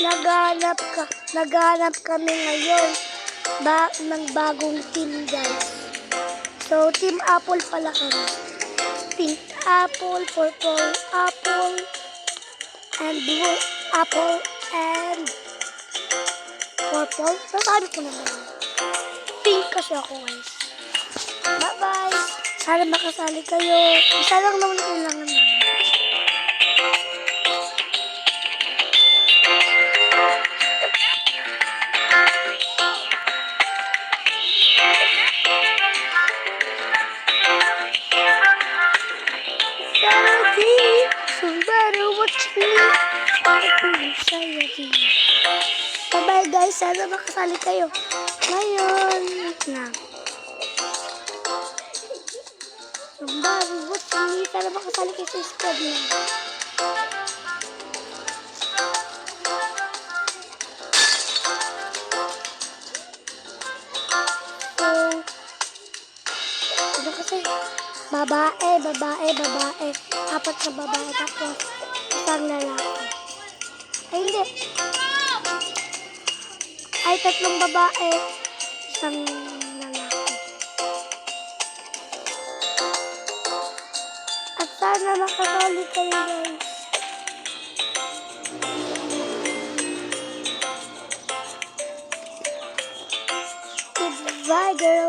naghanap ka, naghanap kami ngayon ba, ng bagong team guys. So, Team Apple pala kami. Pink apple, purple apple, and blue apple, and purple. Nasabi ko naman. Pink kasi ako guys. Bye-bye. Sana makasali kayo. Isa lang naman kailangan namin. Din. Bye-bye guys. Sana makasali kayo. Ngayon. Somebody watch me. Sana makasali kayo sa squad na. So, ano kasi? Babae, babae, babae. Apat na babae tapos isang lalaki. Ay, hindi. Ay, tatlong babae, isang lalaki. At sana makasali kayo guys. Goodbye, girl.